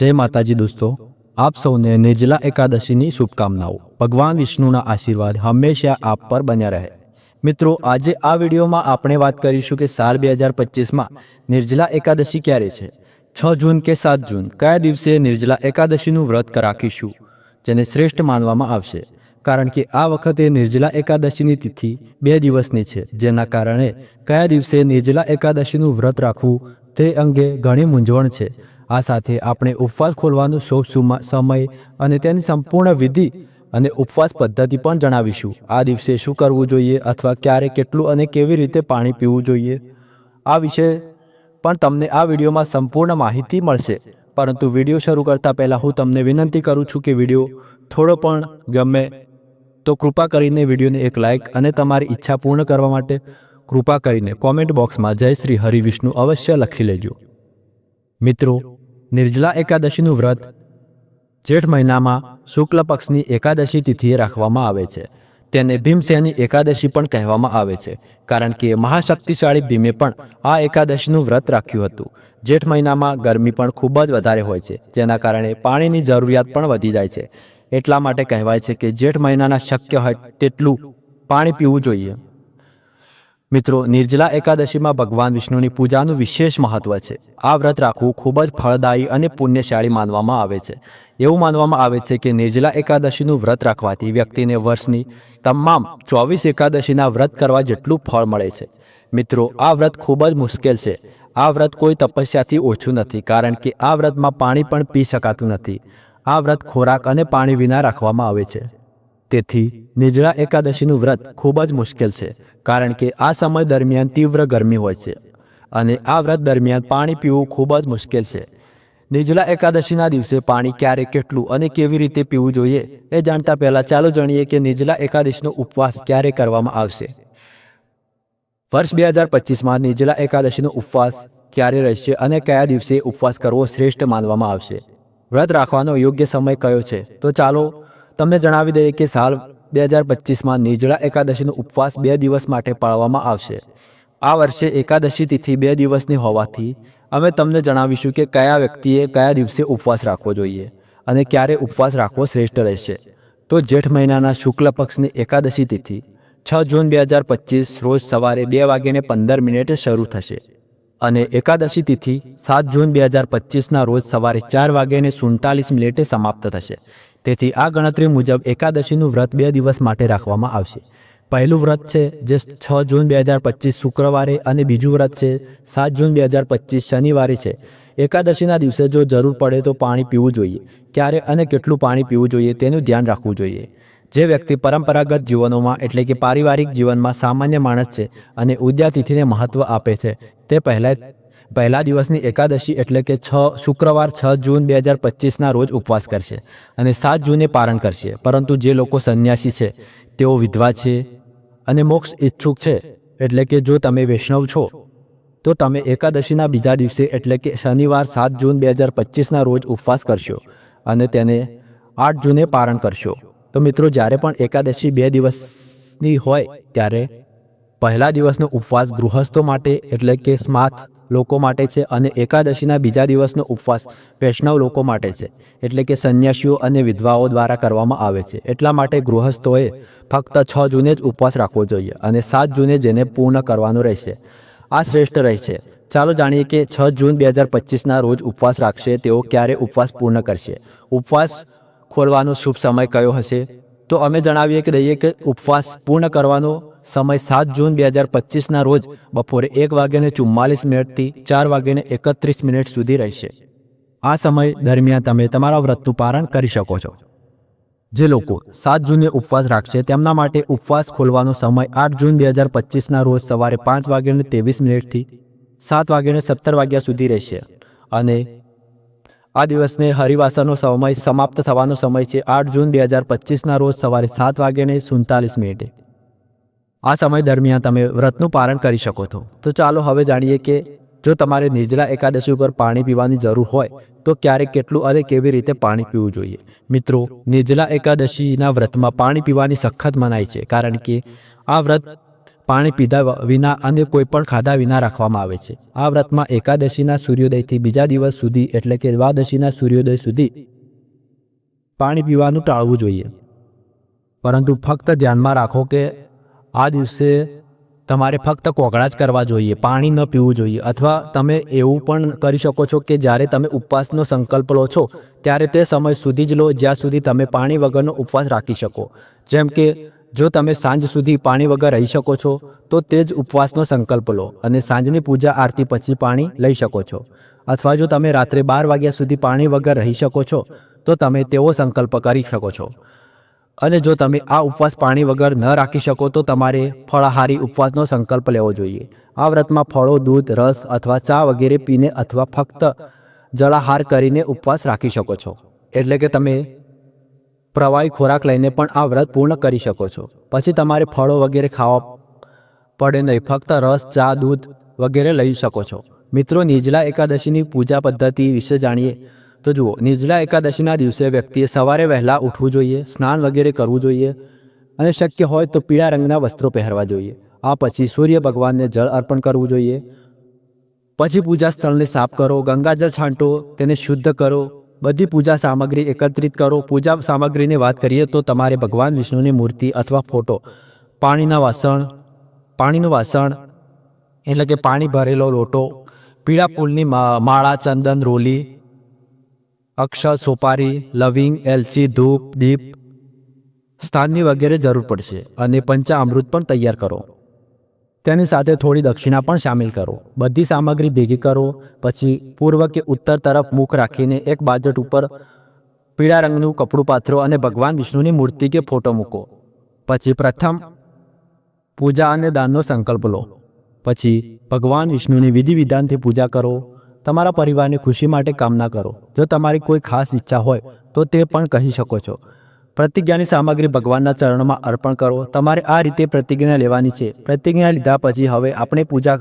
જય માતાજી દોસ્તો, આપ સૌને નિર્જલા એકાદશીની શુભકામનાઓ. ભગવાન વિષ્ણુના આશીર્વાદ હંમેશા આપ પર બન્યા રહે. મિત્રો, આજે આ વિડીયોમાં આપણે વાત કરીશું કે સાલ બે હજાર પચીસમાં નિર્જલા એકાદશી ક્યારે છે? છ જૂન કે સાત જૂન, કયા દિવસે નિર્જલા એકાદશીનું વ્રત રાખીશું જેને શ્રેષ્ઠ માનવામાં આવશે? કારણ કે આ વખતે નિર્જલા એકાદશીની તિથિ બે દિવસની છે, જેના કારણે કયા દિવસે નિર્જલા એકાદશીનું વ્રત રાખવું તે અંગે ઘણી મૂંઝવણ છે. આ સાથે આપણે ઉપવાસ ખોલવાનો શોભ, સુમા- સમય અને તેની સંપૂર્ણ વિધિ અને ઉપવાસ પદ્ધતિ પણ જણાવીશું. આ દિવસે શું કરવું જોઈએ અથવા ક્યારે કેટલું અને કેવી રીતે પાણી પીવું જોઈએ? આ વિશે પણ તમને આ વિડીયોમાં સંપૂર્ણ માહિતી મળશે. પરંતુ વીડિયો શરૂ કરતાં પહેલાં હું તમને વિનંતી કરું છું કે વીડિયો થોડો પણ ગમે તો કૃપા કરીને વિડીયોને એક લાઇક અને તમારી ઈચ્છા પૂર્ણ કરવા માટે કૃપા કરીને કોમેન્ટ બોક્સમાં જય શ્રી હરિવિષ્ણુ અવશ્ય લખી લેજો. મિત્રો નિર્જલા એકાદશીનું વ્રત. જેઠ મહિનામાં શુક્લ પક્ષની એકાદશી તિથિએ રાખવામાં આવે છે. તેને ભીમસેની એકાદશી પણ કહેવામાં આવે છે, કારણ કે મહાશક્તિશાળી ભીમે પણ આ એકાદશીનું વ્રત રાખ્યું હતું. જેઠ મહિનામાં ગરમી પણ ખૂબ જ વધારે હોય છે, જેના કારણે પાણીની જરૂરિયાત પણ વધી જાય છે. એટલા માટે કહેવાય છે કે જેઠ મહિનાના શક્ય હોય તેટલું પાણી પીવું જોઈએ. મિત્રો, નિર્જલા એકાદશીમાં ભગવાન વિષ્ણુની પૂજાનું વિશેષ મહત્વ છે. આ વ્રત રાખવું ખૂબ જ ફળદાયી અને પુણ્યશાળી માનવામાં આવે છે. એવું માનવામાં આવે છે કે નિર્જલા એકાદશીનું વ્રત રાખવાથી વ્યક્તિને વર્ષની તમામ ચોવીસ એકાદશીના વ્રત કરવા જેટલું ફળ મળે છે. મિત્રો, આ વ્રત ખૂબ જ મુશ્કેલ છે. આ વ્રત કોઈ તપસ્યાથી ઓછું નથી, કારણ કે આ વ્રતમાં પાણી પણ પી શકાતું નથી. આ વ્રત ખોરાક અને પાણી વિના રાખવામાં આવે છે. તેથી નિજળા એકાદશીનું વ્રત ખૂબ જ મુશ્કેલ છે, કારણ કે આ સમય દરમિયાન તીવ્ર ગરમી હોય છે અને આ વ્રત દરમિયાન પાણી પીવું ખૂબ જ મુશ્કેલ છે. નિજલા એકાદશીના દિવસે પાણી ક્યારે, કેટલું અને કેવી રીતે પીવું જોઈએ એ જાણતા પહેલાં ચાલો જાણીએ કે નિજલા એકાદશીનો ઉપવાસ ક્યારે કરવામાં આવશે. વર્ષ બે હજાર પચીસમાં નિજલા એકાદશીનો ઉપવાસ ક્યારે રહેશે અને કયા દિવસે ઉપવાસ કરવો શ્રેષ્ઠ માનવામાં આવશે? વ્રત રાખવાનો યોગ્ય સમય કયો છે? તો ચાલો તમને જણાવી દઈએ કે સાલ બે હજાર પચીસમાં નિર્જળા એકાદશીનો ઉપવાસ બે દિવસ માટે પાળવામાં આવશે. આ વર્ષે એકાદશી તિથિ બે દિવસની હોવાથી અમે તમને જણાવીશું કે કયા વ્યક્તિએ કયા દિવસે ઉપવાસ રાખવો જોઈએ અને ક્યારે ઉપવાસ રાખવો શ્રેષ્ઠ રહેશે. તો જેઠ મહિનાના શુક્લ પક્ષની એકાદશી તિથિ છ જૂન બે હજાર પચીસ રોજ સવારે બે વાગ્યાને પંદર મિનિટે શરૂ થશે. અને એકાદશી તિથિ સાત જૂન બે હજાર પચીસના રોજ સવારે ચાર વાગ્યાને સુડતાલીસ મિનિટે સમાપ્ત થશે. તેથી આ ગણતરી મુજબ એકાદશીનું વ્રત બે દિવસ માટે રાખવામાં આવશે. પહેલું વ્રત છે જે છ જૂન બે હજાર પચીસ શુક્રવારે અને બીજું વ્રત છે સાત જૂન બે હજાર પચીસ શનિવારે છે. એકાદશીના દિવસે જો જરૂર પડે તો પાણી પીવું જોઈએ. ક્યારે અને કેટલું પાણી પીવું જોઈએ તેનું ધ્યાન રાખવું જોઈએ. જે વ્યક્તિ પરંપરાગત જીવનોમાં એટલે કે પારિવારિક જીવનમાં સામાન્ય માણસ છે અને ઉદ્યાતિથિને મહત્વ આપે છે, તે પહેલાં પહેલા દિવસની એકાદશી એટલે કે છ શુક્રવાર છ જૂન બે હજાર પચીસના રોજ ઉપવાસ કરશે અને સાત જૂને પારણ કરશે. પરંતુ જે લોકો સંન્યાસી છે, તેઓ વિધવા છે અને મોક્ષ ઈચ્છુક છે, એટલે કે જો તમે વૈષ્ણવ છો, તો તમે એકાદશીના બીજા દિવસે એટલે કે શનિવાર સાત જૂન બે હજાર પચીસના રોજ ઉપવાસ કરશો અને તેને આઠ જૂને પારણ કરશો. તો મિત્રો, જ્યારે પણ એકાદશી બે દિવસની હોય, ત્યારે પહેલા દિવસનો ઉપવાસ ગૃહસ્થો માટે એટલે કે સ્માર્થ લોકો માટે છે અને એકાદશીના બીજા દિવસનો ઉપવાસ વૈષ્ણવ લોકો માટે છે. એટલે કે સંન્યાસીઓ અને વિધવાઓ દ્વારા કરવામાં આવે છે. એટલા માટે ગૃહસ્થોએ ફક્ત છ જૂને જ ઉપવાસ રાખવો જોઈએ અને સાત જૂને જેને પૂર્ણ કરવાનો રહેશે. આ શ્રેષ્ઠ રહેશે. ચાલો જાણીએ કે છ જૂન બે હજાર પચીસના રોજ ઉપવાસ રાખશે તેઓ ક્યારે ઉપવાસ પૂર્ણ કરશે? ઉપવાસ ખોલવાનો શુભ સમય કયો હશે? તો અમે જણાવીએ કે દઈએ કે ઉપવાસ પૂર્ણ કરવાનો સમય સાત જૂન બે હજાર પચીસના રોજ બપોરે એક વાગ્યાને ચુમ્માલીસ મિનિટથી ચાર વાગ્યાને એકત્રીસ મિનિટ સુધી રહેશે. આ સમય દરમિયાન તમે તમારા વ્રતનું પારણ કરી શકો છો. જે લોકો સાત જૂને ઉપવાસ રાખશે તેમના માટે ઉપવાસ ખોલવાનો સમય આઠ જૂન બે હજાર પચીસના રોજ સવારે પાંચ વાગ્યાને ત્રેવીસ મિનિટથી સાત વાગ્યાને સત્તર વાગ્યા સુધી રહેશે. અને આ દિવસને હરિવાસાનો સમય સમાપ્ત થવાનો સમય છે આઠ જૂન બે હજાર પચીસના રોજ સવારે સાત વાગ્યાને સુડતાલીસ મિનિટે. આ સમય દરમિયાન તમે વ્રતનું પારણ કરી શકો છો. તો ચાલો હવે જાણીએ કે જો તમારે નિર્જલા એકાદશી ઉપર પાણી પીવાની જરૂર હોય, તો ક્યારે કેટલું અને કેવી રીતે પાણી પીવું જોઈએ? મિત્રો, નિર્જલા એકાદશીના વ્રતમાં પાણી પીવાની સખત મનાઈ છે, કારણ કે આ વ્રત પાણી પીધા વિના અને કોઈ પણ ખાધા વિના રાખવામાં આવે છે. આ વ્રતમાં એકાદશીના સૂર્યોદયથી બીજા દિવસ સુધી, એટલે કે દ્વાદશીના સૂર્યોદય સુધી પાણી પીવાનું ટાળવું જોઈએ. પરંતુ ફક્ત ધ્યાનમાં રાખો કે આ દિવસે તમારે ફક્ત કોગળા જ કરવા જોઈએ, પાણી ન પીવું જોઈએ, અથવા તમે એવું પણ કરી શકો છો કે જ્યારે તમે ઉપવાસનો સંકલ્પ લો છો, ત્યારે તે સમય સુધી જ લો જ્યાં સુધી તમે પાણી વગરનો ઉપવાસ રાખી શકો. જેમ કે, જો તમે સાંજ સુધી પાણી વગર રહી શકો છો, તો તે જ ઉપવાસનો સંકલ્પ લો અને સાંજની પૂજા આરતી પછી પાણી લઈ શકો છો. અથવા જો તમે રાત્રે બાર વાગ્યા સુધી પાણી વગર રહી શકો છો, તો તમે તેવો સંકલ્પ કરી શકો છો. અને જો તમે આ ઉપવાસ પાણી વગર ન રાખી શકો તો તમારે ફળાહારી ઉપવાસનો સંકલ્પ લેવો જોઈએ. આ વ્રતમાં ફળો, દૂધ, રસ અથવા ચા વગેરે પીને અથવા ફક્ત જળાહાર કરીને ઉપવાસ રાખી શકો છો. એટલે કે તમે પ્રવાહી ખોરાક લઈને પણ આ વ્રત પૂર્ણ કરી શકો છો. પછી તમારે ફળો વગેરે ખાવા પડે નહીં. ફક્ત રસ, ચા, દૂધ વગેરે લઈ શકો છો. મિત્રો, નીજલા એકાદશીની પૂજા પદ્ધતિ વિશે જાણીએ. તો જુઓ, નિર્જલા એકાદશીના દિવસે વ્યક્તિએ સવારે વહેલા ઉઠવું જોઈએ, સ્નાન વગેરે કરવું જોઈએ અને શક્ય હોય તો પીળા રંગના વસ્ત્રો પહેરવા જોઈએ. આ પછી સૂર્ય ભગવાનને જળ અર્પણ કરવું જોઈએ. પછી પૂજા સ્થળને સાફ કરો, ગંગાજળ છાંટો, તેને શુદ્ધ કરો, બધી પૂજા સામગ્રી એકત્રિત કરો. પૂજા સામગ્રીની વાત કરીએ તો તમારે ભગવાન વિષ્ણુની મૂર્તિ અથવા ફોટો, પાણીના વાસણ, પાણીનું વાસણ, એટલે કે પાણી ભરેલો લોટો, પીળા ફૂલની માળા, ચંદન, રોલી અક્ષર સોપારી, લવિંગ, એલચી, ધૂપ, દીપ સ્થાનની વગેરે જરૂર પડશે અને પંચામૃત પણ તૈયાર કરો. તેની સાથે થોડી દક્ષિણા પણ સામેલ કરો. બધી સામગ્રી ભેગી કરો, પછી પૂર્વ કે ઉત્તર તરફ મુખ રાખીને એક બાજટ ઉપર પીળા રંગનું કપડું પાથરો અને ભગવાન વિષ્ણુની મૂર્તિ કે ફોટો મૂકો. પછી પ્રથમ પૂજા અને દાનનો સંકલ્પ લો. પછી ભગવાન વિષ્ણુની વિધિ વિધાનથી પૂજા કરો. તમારા પરિવારની ખુશી માટે કામના કરો. જો તમારી કોઈ ખાસ ઈચ્છા હોય, તો તે પણ કહી શકો છો. પ્રતિજ્ઞાની સામગ્રી ભગવાનના ચરણોમાં અર્પણ કરો. તમારે આ રીતે પ્રતિજ્ઞા લેવાની છે. પ્રતિજ્ઞા લીધા પછી હવે આપણે પૂજા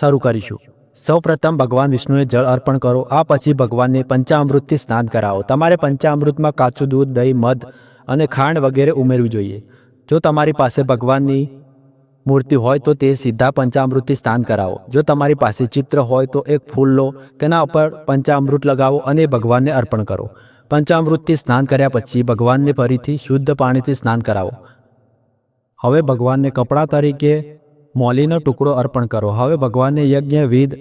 શરૂ કરીશું. સૌ પ્રથમ ભગવાન વિષ્ણુએ જળ અર્પણ કરો. આ પછી ભગવાનને પંચામૃતથી સ્નાન કરાવો. તમારે પંચામૃતમાં કાચું દૂધ, દહીં, મધ અને ખાંડ વગેરે ઉમેરવું જોઈએ. જો તમારી પાસે ભગવાનની મૂર્તિ હોય તો તે સીધા પંચામૃતથી સ્નાન કરાવો. જો તમારી પાસે ચિત્ર હોય તો એક ફૂલ લો, તેના ઉપર પંચામૃત લગાવો અને ભગવાનને અર્પણ કરો. પંચામૃતથી સ્નાન કર્યા પછી ભગવાનને ફરીથી શુદ્ધ પાણીથી સ્નાન કરાવો. હવે ભગવાનને કપડાં તરીકે મોલીનો ટુકડો અર્પણ કરો. હવે ભગવાનને યજ્ઞ, વિધ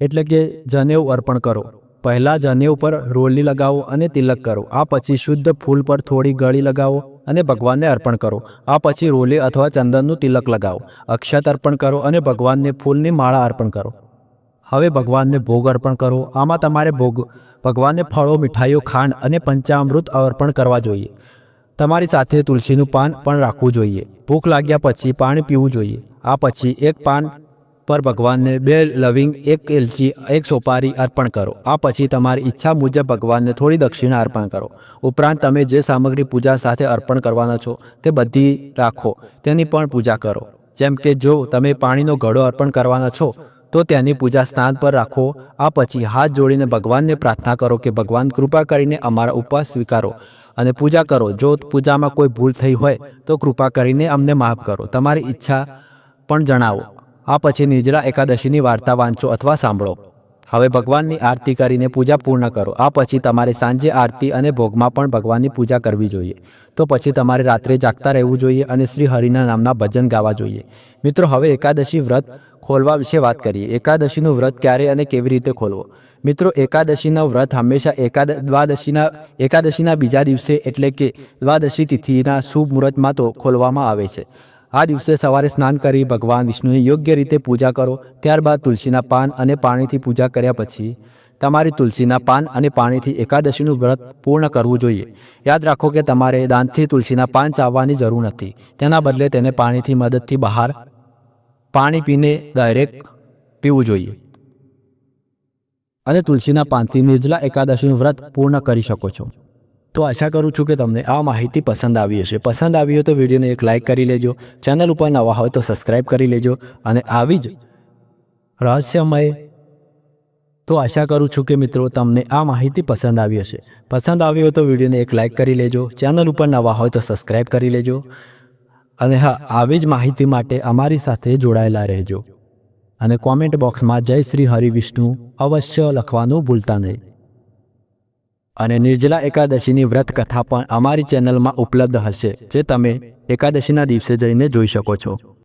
એટલે કે જનેવ અર્પણ કરો. પહેલાં જનેવ પર રોલી લગાવો અને તિલક કરો. આ પછી શુદ્ધ ફૂલ પર થોડી ગળી લગાવો. અને ભગવાનને અર્પણ કરો. આ પછી રોલી અથવા ચંદનનું તિલક લગાવો. અક્ષત અર્પણ કરો અને ભગવાનને ફૂલની માળા અર્પણ કરો. હવે ભગવાનને ભોગ અર્પણ કરો. આમાં તમારે ભોગ, ભગવાનને ફળો, મીઠાઈઓ, ખાંડ અને પંચામૃત અર્પણ કરવા જોઈએ. તમારી સાથે તુલસીનું પાન પણ રાખવું જોઈએ. ભૂખ લાગ્યા પછી પાણી પીવું જોઈએ. આ પછી એક પાન પર ભગવાનને બે લવિંગ, એક એલચી, એક સોપારી અર્પણ કરો. આ પછી તમારી ઈચ્છા મુજબ ભગવાનને થોડી દક્ષિણા અર્પણ કરો. ઉપરાંત તમે જે સામગ્રી પૂજા સાથે અર્પણ કરવાના છો, તે બધી રાખો. તેની પણ પૂજા કરો. જેમ કે જો તમે પાણીનો ઘડો અર્પણ કરવાના છો, તો તેની પૂજા સ્નાન પર રાખો. આ પછી હાથ જોડીને ભગવાનને પ્રાર્થના કરો કે ભગવાન કૃપા કરીને અમારા ઉપવાસ સ્વીકારો અને પૂજા કરો. જો પૂજામાં કોઈ ભૂલ થઈ હોય, તો કૃપા કરીને અમને માફ કરો. તમારી ઈચ્છા પણ જણાવો. આ પછી નિજરા એકાદશીની વાર્તા વાંચો અથવા સાંભળો. હવે ભગવાનની આરતી કરીને પૂજા પૂર્ણ કરો. આ પછી તમારે સાંજે આરતી અને ભોગમાં પણ ભગવાનની પૂજા કરવી જોઈએ. તો પછી તમારે રાત્રે જાગતા રહેવું જોઈએ અને શ્રી હરિના નામના ભજન ગાવા જોઈએ. મિત્રો, હવે એકાદશી વ્રત ખોલવા વિશે વાત કરીએ. એકાદશીનું વ્રત ક્યારે અને કેવી રીતે ખોલવો? મિત્રો, એકાદશીનો વ્રત હંમેશા એકાદ, દ્વાદશીના, એકાદશીના બીજા દિવસે એટલે કે દ્વાદશી તિથિના શુભ મુહૂર્તમાં તો ખોલવામાં આવે છે. આ દિવસે સવારે સ્નાન કરી ભગવાન વિષ્ણુની યોગ્ય રીતે પૂજા કરો, ત્યારબાદ તુલસીના પાન અને પાણીથી પૂજા કર્યા પછી તમારી તુલસીના પાન અને પાણીથી એકાદશીનું વ્રત પૂર્ણ કરવું જોઈએ. યાદ રાખો કે તમારે દાંતથી તુલસીના પાન ચાવવાની જરૂર નથી. તેના બદલે તેને પાણીથી મદદથી બહાર પાણી પીને ડાયરેક્ટ પીવું જોઈએ. અને તુલસીના પાનથી નિર્જલા એકાદશીનું વ્રત પૂર્ણ કરી શકો છો. તો આશા કરું છું કે તમને આ માહિતી પસંદ આવી હશે. પસંદ આવી હોય તો વિડીયોને એક લાઇક કરી લેજો, ચેનલ ઉપર નવા હોય તો સબસ્ક્રાઇબ કરી લેજો અને આવી જ રહસ્યમય. તો આશા કરું છું કે મિત્રો તમને આ માહિતી પસંદ આવી હશે. પસંદ આવી હોય તો વિડીયોને એક લાઇક કરી લેજો, ચેનલ ઉપર નવા હોય તો સબસ્ક્રાઇબ કરી લેજો અને હા, આવી જ માહિતી માટે અમારી સાથે જોડાયેલા રહેજો. અને કોમેન્ટ બોક્સમાં જય શ્રી હરિ વિષ્ણુ અવશ્ય લખવાનું ભૂલતા નહીં. અને નિર્જલા એકાદશીની વ્રત કથા પણ અમારી ચેનલમાં ઉપલબ્ધ હશે, જે તમે એકાદશીના દિવસે જઈને જોઈ શકો છો.